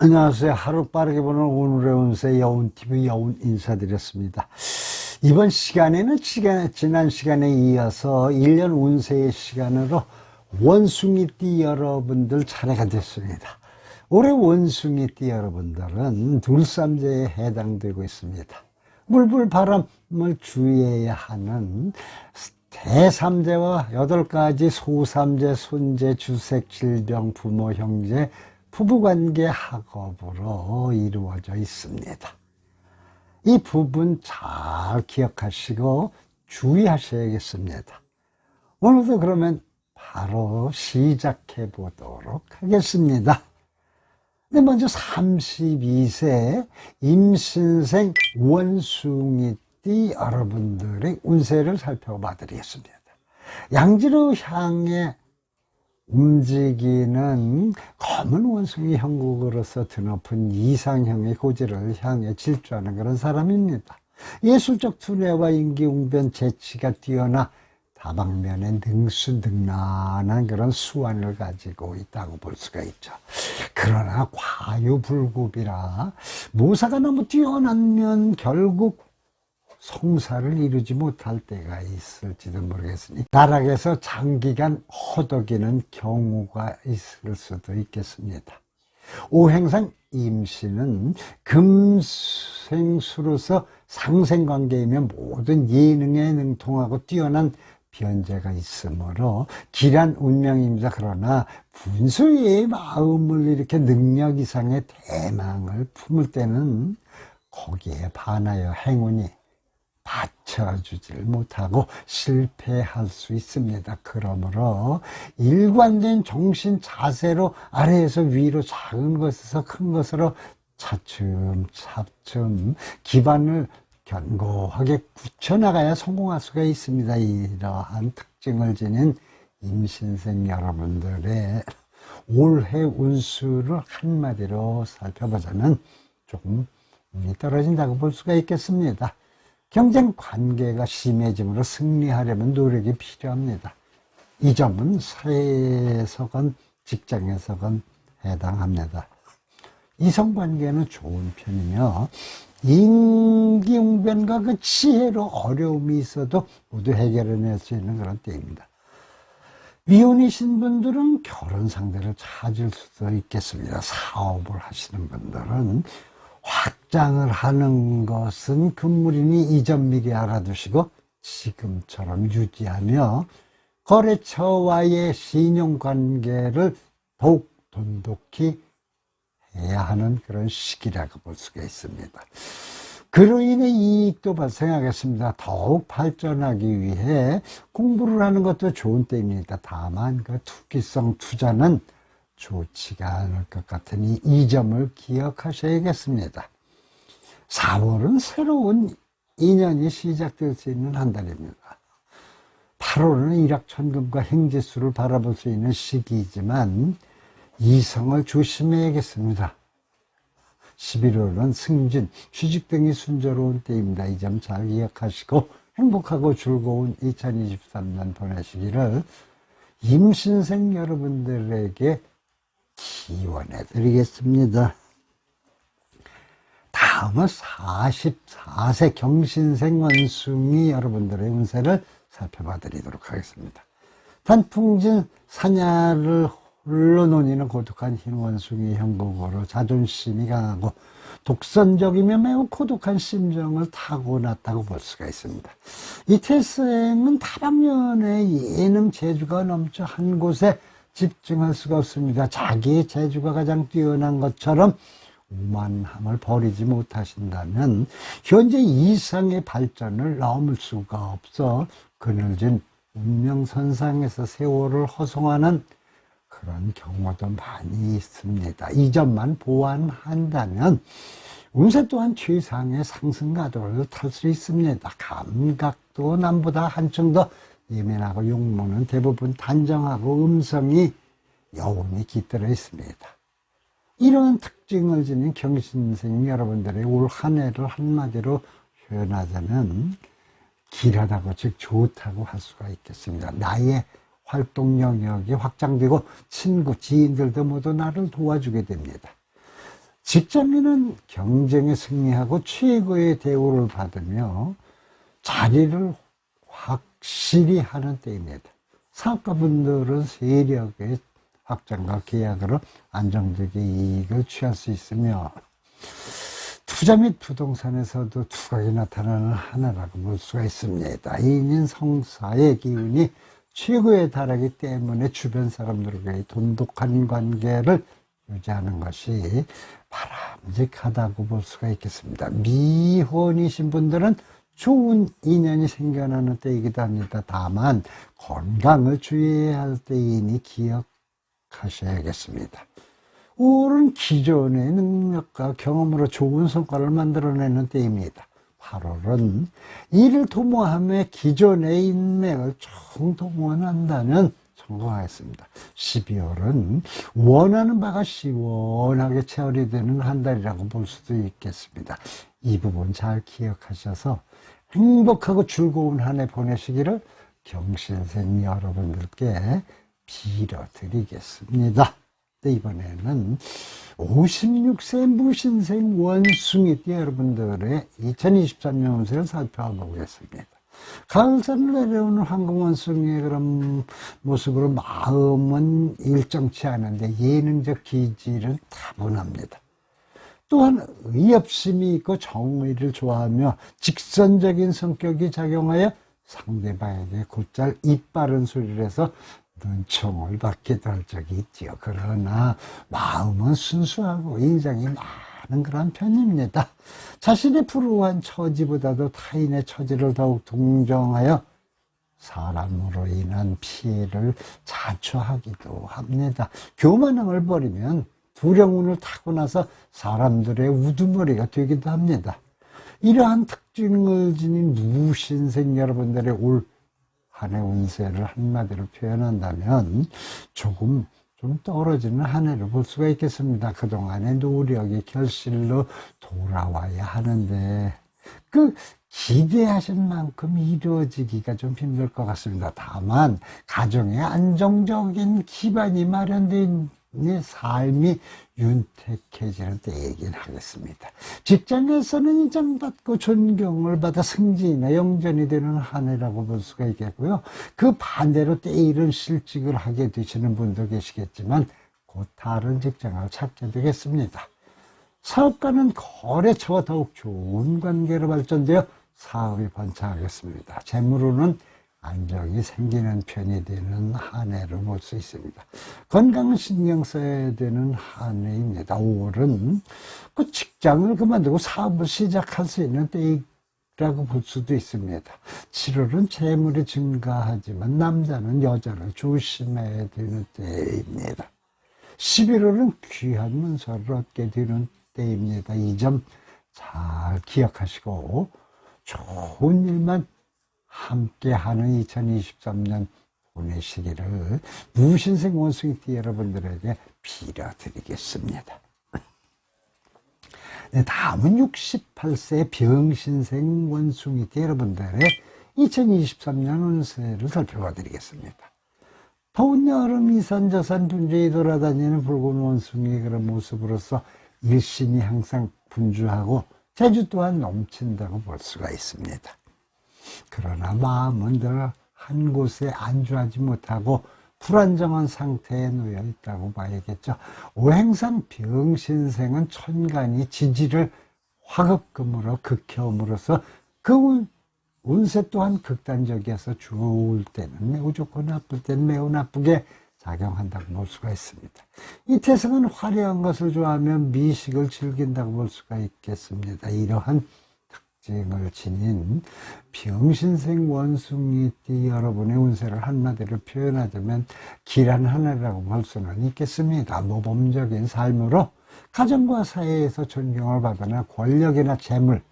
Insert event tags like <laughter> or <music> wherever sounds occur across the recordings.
안녕하세요. 하루 빠르게 보는 오늘의 운세 여운TV 여운 인사드렸습니다. 이번 시간에는 시간, 지난 시간에 이어서 1년 운세의 시간으로 원숭이띠 여러분들 차례가 됐습니다. 올해 원숭이띠 여러분들은 둘삼재에 해당되고 있습니다. 물불 바람을 주의해야 하는 대삼재와 여덟 가지 소삼재, 손재, 주색, 질병, 부모, 형제, 부부관계 학업으로 이루어져 있습니다. 이 부분 잘 기억하시고 주의하셔야겠습니다. 오늘도 그러면 바로 시작해 보도록 하겠습니다. 네, 먼저 32세 임신생 원숭이띠 여러분들의 운세를 살펴봐 드리겠습니다. 양지로 향해 움직이는 검은 원숭이 형국으로서 드높은 이상형의 고지를 향해 질주하는 그런 사람입니다. 예술적 두뇌와 인기웅변 재치가 뛰어나 다방면에 능수능란한 그런 수완을 가지고 있다고 볼 수가 있죠. 그러나 과유불급이라 모사가 너무 뛰어나면 결국 성사를 이루지 못할 때가 있을지도 모르겠으니 나락에서 장기간 허덕이는 경우가 있을 수도 있겠습니다. 오행상 임신은 금생수로서 상생관계이면 모든 예능에 능통하고 뛰어난 변제가 있으므로 길한 운명입니다. 그러나 분수의 마음을 이렇게 능력 이상의 대망을 품을 때는 거기에 반하여 행운이 받쳐주질 못하고 실패할 수 있습니다. 그러므로 일관된 정신 자세로 아래에서 위로 작은 것에서 큰 것으로 차츰 차츰 기반을 견고하게 굳혀나가야 성공할 수가 있습니다. 이러한 특징을 지닌 임신생 여러분들의 올해 운수를 한마디로 살펴보자면 조금 떨어진다고 볼 수가 있겠습니다. 경쟁 관계가 심해지므로 승리하려면 노력이 필요합니다. 이 점은 사회에서건 직장에서건 해당합니다. 이성관계는 좋은 편이며 인기응변과 그 지혜로 어려움이 있어도 모두 해결해낼 수 있는 그런 때입니다. 미혼이신 분들은 결혼 상대를 찾을 수도 있겠습니다. 사업을 하시는 분들은 확장을 하는 것은 금물이니 이전 미리 알아두시고 지금처럼 유지하며 거래처와의 신용관계를 더욱 돈독히 해야 하는 그런 시기라고 볼 수가 있습니다. 그로 인해 이익도 발생하겠습니다. 더욱 발전하기 위해 공부를 하는 것도 좋은 때입니다. 다만 그 투기성 투자는 좋지가 않을 것 같으니 이 점을 기억하셔야겠습니다. 4월은 새로운 인연이 시작될 수 있는 한 달입니다. 8월은 일확천금과 행지수를 바라볼 수 있는 시기이지만 이성을 조심해야겠습니다. 11월은 승진, 취직 등이 순조로운 때입니다. 이 점 잘 기억하시고 행복하고 즐거운 2023년 보내시기를 임신생 여러분들에게 기원해 드리겠습니다. 다음은 44세 경신생 원숭이 여러분들의 운세를 살펴봐 드리도록 하겠습니다. 단풍진 사냐를 홀로 논이는 고독한 흰 원숭이 형국으로 자존심이 강하고 독선적이며 매우 고독한 심정을 타고났다고 볼 수가 있습니다. 이 태생은 다방면의 예능 재주가 넘쳐 한 곳에 집중할 수가 없습니다. 자기의 재주가 가장 뛰어난 것처럼 오만함을 버리지 못하신다면 현재 이상의 발전을 넘을 수가 없어 그늘진 운명선상에서 세월을 허송하는 그런 경우도 많이 있습니다. 이 점만 보완한다면 운세 또한 최상의 상승 가도를 탈 수 있습니다. 감각도 남보다 한층 더 예민하고 용모는 대부분 단정하고 음성이 여운이 깃들어 있습니다. 이런 특징을 지닌 경신생 여러분들의 올 한 해를 한마디로 표현하자면 길하다고 즉 좋다고 할 수가 있겠습니다. 나의 활동 영역이 확장되고 친구, 지인들도 모두 나를 도와주게 됩니다. 직장인은 경쟁에 승리하고 최고의 대우를 받으며 자리를 확실히 하는 때입니다. 사업가분들은 세력의 확장과 계약으로 안정적인 이익을 취할 수 있으며 투자 및 부동산에서도 두각이 나타나는 하나라고 볼 수가 있습니다. 인인 성사의 기운이 최고에 달하기 때문에 주변 사람들과의 돈독한 관계를 유지하는 것이 바람직하다고 볼 수가 있겠습니다. 미혼이신 분들은 좋은 인연이 생겨나는 때이기도 합니다. 다만 건강을 주의해야 할 때이니 기억하셔야겠습니다. 5월은 기존의 능력과 경험으로 좋은 성과를 만들어내는 때입니다. 8월은 이를 도모하며 기존의 인맥을 총동원한다면 성공하였습니다. 12월은 원하는 바가 시원하게 체열이 되는 한 달이라고 볼 수도 있겠습니다. 이 부분 잘 기억하셔서 행복하고 즐거운 한 해 보내시기를 경신생 여러분들께 빌어드리겠습니다. 네, 이번에는 56세 무신생 원숭이 띠 여러분들의 2023년 운세를 살펴보겠습니다. 가을산을 내려오는 황금원숭이의 그런 모습으로 마음은 일정치 않은데 예능적 기질은 타분합니다. 또한 의협심이 있고 정의를 좋아하며 직선적인 성격이 작용하여 상대방에게 곧잘 이빠른 소리를 해서 눈총을 받기도 할 적이 있지요. 그러나 마음은 순수하고 인상이 많은 그런 편입니다. 자신의 불우한 처지보다도 타인의 처지를 더욱 동정하여 사람으로 인한 피해를 자초하기도 합니다. 교만함을 버리면 두려움을 타고 나서 사람들의 우두머리가 되기도 합니다. 이러한 특징을 지닌 무신생 여러분들의 올 한해 운세를 한마디로 표현한다면 조금 좀 떨어지는 한 해를 볼 수가 있겠습니다. 그동안의 노력이 결실로 돌아와야 하는데 그 기대하신 만큼 이루어지기가 좀 힘들 것 같습니다. 다만 가정의 안정적인 기반이 마련된 삶이 윤택해지는 때이긴 하겠습니다. 직장에서는 인정받고 존경을 받아 승진이나 영전이 되는 한 해라고 볼 수가 있겠고요. 그 반대로 때이른 실직을 하게 되시는 분도 계시겠지만 곧 다른 직장을 찾게 되겠습니다. 사업가는 거래처와 더욱 좋은 관계로 발전되어 사업이 번창하겠습니다. 재물로는 안정이 생기는 편이 되는 한 해를 볼수 있습니다. 건강 신경 써야 되는 한 해입니다. 5월은 그 직장을 그만두고 사업을 시작할 수 있는 때라고 볼 수도 있습니다. 7월은 재물이 증가하지만 남자는 여자를 조심해야 되는 때입니다. 11월은 귀한 문서를 얻게 되는 때입니다. 이 점 잘 기억하시고 좋은 일만 함께하는 2023년 보내시기를 무신생 원숭이띠 여러분들에게 빌어드리겠습니다. <laughs> 네, 다음은 68세 병신생 원숭이띠 여러분들의 2023년 운세를 살펴봐 드리겠습니다. 더운 여름 이산저산 분주히 돌아다니는 붉은 원숭이의 그런 모습으로서 일신이 항상 분주하고 재주 또한 넘친다고 볼 수가 있습니다. 그러나 마음은 늘 한 곳에 안주하지 못하고 불안정한 상태에 놓여 있다고 봐야겠죠. 오행상 병신생은 천간이 지지를 화급금으로 극혐으로써 그 운세 또한 극단적이어서 좋을 때는 매우 좋고 나쁠 때는 매우 나쁘게 작용한다고 볼 수가 있습니다. 이 태생은 화려한 것을 좋아하며 미식을 즐긴다고 볼 수가 있겠습니다. 이러한 특징을 지닌 병신생 원숭이띠 여러분의 운세를 한마디로 표현하자면 길한 하늘이라고 볼 수는 있겠습니다. 모범적인 삶으로 가정과 사회에서 존경을 받거나 권력이나 재물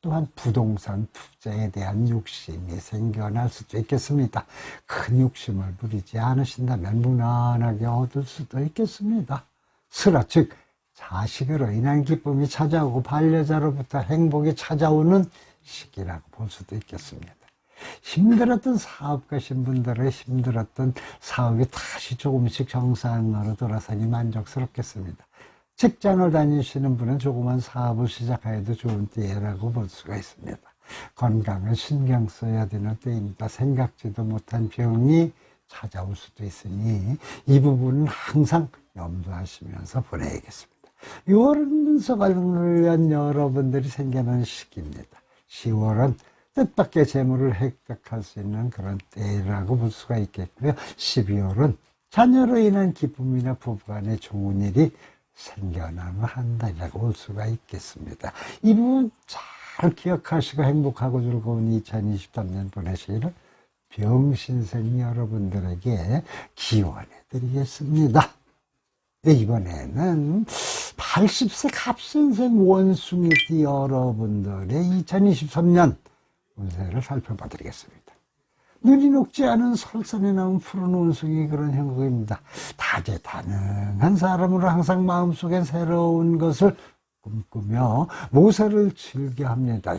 또한 부동산 투자에 대한 욕심이 생겨날 수도 있겠습니다. 큰 욕심을 부리지 않으신다면 무난하게 얻을 수도 있겠습니다. 슬아 즉 자식으로 인한 기쁨이 찾아오고 반려자로부터 행복이 찾아오는 시기라고 볼 수도 있겠습니다. 힘들었던 사업가신 분들의 힘들었던 사업이 다시 조금씩 정상으로 돌아서니 만족스럽겠습니다. 직장을 다니시는 분은 조그만 사업을 시작하여도 좋은 때라고 볼 수가 있습니다. 건강을 신경 써야 되는 때입니다. 생각지도 못한 병이 찾아올 수도 있으니 이 부분은 항상 염두하시면서 보내야겠습니다. 6월은 문서관을 위한 여러분들이 생겨난 시기입니다. 10월은 뜻밖의 재물을 획득할 수 있는 그런 때라고 볼 수가 있겠고요. 12월은 자녀로 인한 기쁨이나 부부간의 좋은 일이 생겨나는 한 달이라고 볼 수가 있겠습니다. 이 부분 잘 기억하시고 행복하고 즐거운 2023년 보내시기를 병신생 여러분들에게 기원해 드리겠습니다. 네, 이번에는 80세 갑신생 원숭이띠 여러분들의 2023년 운세를 살펴봐 드리겠습니다. 눈이 녹지 않은 설산에 나온 푸른 원숭이 그런 형국입니다. 다재다능한 사람으로 항상 마음속에 새로운 것을 꿈꾸며 모세를 즐겨 합니다.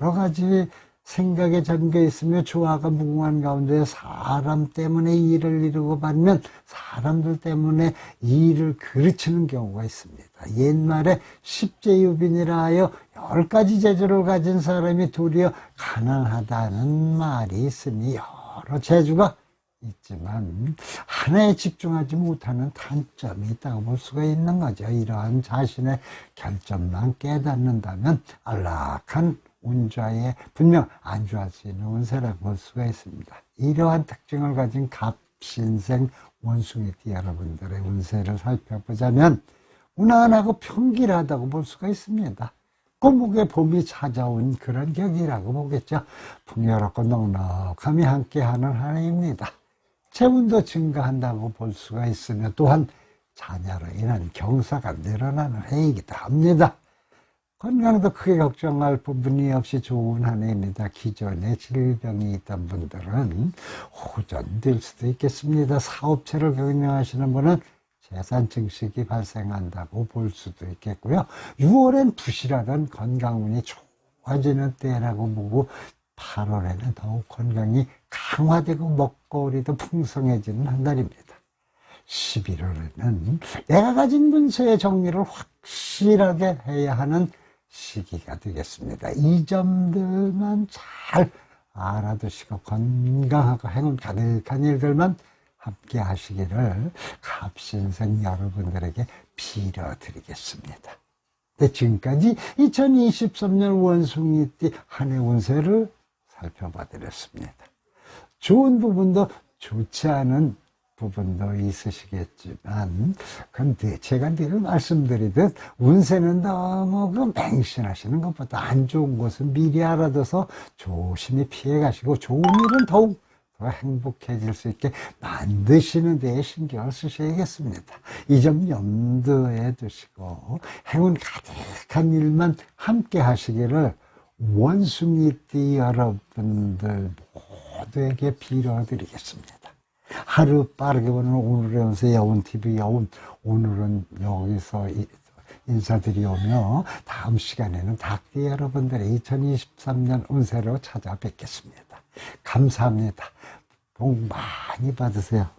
여러 가지 생각에 잠겨 있으며 조화가 무궁한 가운데 사람 때문에 일을 이루고 받으면 사람들 때문에 일을 그르치는 경우가 있습니다. 옛말에 십제유빈이라 하여 열 가지 재주를 가진 사람이 도리어 가난하다는 말이 있으니 여러 재주가 있지만 하나에 집중하지 못하는 단점이 있다고 볼 수가 있는 거죠. 이러한 자신의 결점만 깨닫는다면 안락한 운좌에 분명 안주할 수 있는 운세라고 볼 수가 있습니다. 이러한 특징을 가진 갑신생 원숭이띠 여러분들의 운세를 살펴보자면 무난하고 평길하다고 볼 수가 있습니다. 꼬목의 봄이 찾아온 그런 격이라고 보겠죠. 풍요롭고 넉넉함이 함께하는 한 해입니다. 재운도 증가한다고 볼 수가 있으며 또한 자녀로 인한 경사가 늘어나는 해이기도 합니다. 건강도 크게 걱정할 부분이 없이 좋은 한 해입니다. 기존에 질병이 있던 분들은 호전될 수도 있겠습니다. 사업체를 경영하시는 분은 재산 증식이 발생한다고 볼 수도 있겠고요. 6월엔 부실하던 건강운이 좋아지는 때라고 보고 8월에는 더욱 건강이 강화되고 먹거리도 풍성해지는 한 달입니다. 11월에는 내가 가진 문서의 정리를 확실하게 해야 하는 시기가 되겠습니다. 이 점들만 잘 알아두시고 건강하고 행운 가득한 일들만 함께 하시기를 갑신생 여러분들에게 빌어드리겠습니다. 네, 지금까지 2023년 원숭이띠 한 해 운세를 살펴봐 드렸습니다. 좋은 부분도 좋지 않은 부분도 있으시겠지만 근데 제가 늘 말씀드리듯 운세는 너무 그 맹신하시는 것보다 안 좋은 것은 미리 알아둬서 조심히 피해 가시고 좋은 일은 더욱 더 행복해질 수 있게 만드시는 데에 신경을 쓰셔야겠습니다. 이 점 염두에 두시고 행운 가득한 일만 함께 하시기를 원숭이띠 여러분들 모두에게 빌어드리겠습니다. 하루 빠르게 보는 오늘의 연세 여운TV 여운 오늘은 여기서 인사드리오며 다음 시간에는 닭띠 여러분들의 2023년 운세로 찾아뵙겠습니다. 감사합니다. 복 많이 받으세요.